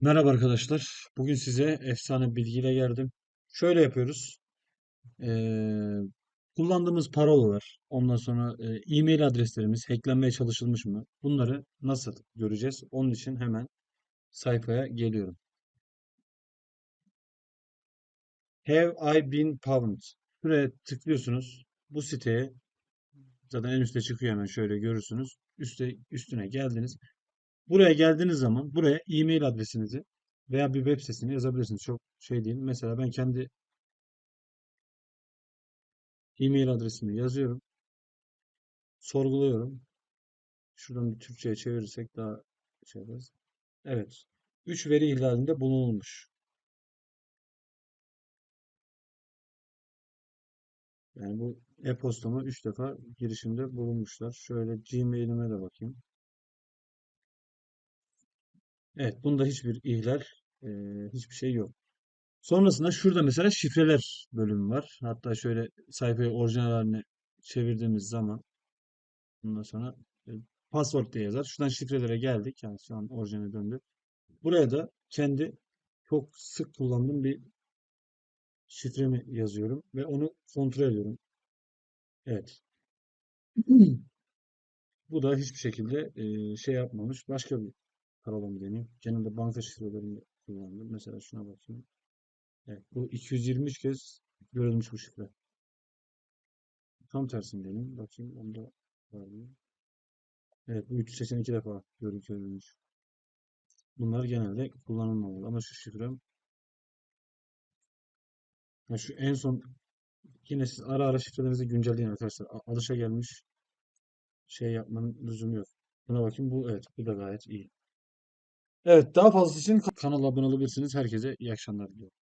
Merhaba arkadaşlar. Bugün size efsane bilgiyle geldim. Şöyle yapıyoruz. Ee, kullandığımız parolalar, ondan sonra e, e-mail adreslerimiz hacklenmeye çalışılmış mı? Bunları nasıl göreceğiz? Onun için hemen sayfaya geliyorum. Have I been pwned? Buraya tıklıyorsunuz. Bu siteye zaten en üstte çıkıyor hemen şöyle görürsünüz. Üste, üstüne geldiniz. Buraya geldiğiniz zaman buraya e-mail adresinizi veya bir web sitesini yazabilirsiniz. Çok şey değil. Mesela ben kendi e-mail adresimi yazıyorum. Sorguluyorum. Şuradan bir Türkçe'ye çevirirsek daha şey yaparız. Evet. 3 veri ihlalinde bulunulmuş. Yani bu e-postama 3 defa girişimde bulunmuşlar. Şöyle Gmail'ime de bakayım. Evet, bunda hiçbir ihlal, e, hiçbir şey yok. Sonrasında şurada mesela şifreler bölümü var. Hatta şöyle sayfayı orijinal haline çevirdiğimiz zaman bundan sonra e, password diye yazar. Şuradan şifrelere geldik. Yani şu an orijinale döndü. Buraya da kendi çok sık kullandığım bir şifremi yazıyorum ve onu kontrol ediyorum. Evet. Bu da hiçbir şekilde e, şey yapmamış. Başka bir parolamı deneyeyim. Genelde banka şifrelerini kullandım. Mesela şuna bakayım. Evet, bu 223 kez görülmüş bu şifre. Tam tersini deneyeyim. Bakayım onda var mı? Evet, bu 382 defa görü- görülmüş. Bunlar genelde kullanılmamalı. Ama şu şifrem ya şu en son yine siz ara ara şifrelerinizi güncelleyin arkadaşlar. Alışa gelmiş şey yapmanın lüzumu yok. Buna bakayım. Bu evet, bu da gayet iyi. Evet, daha fazlası için kanala abone olabilirsiniz. Herkese iyi akşamlar diliyorum.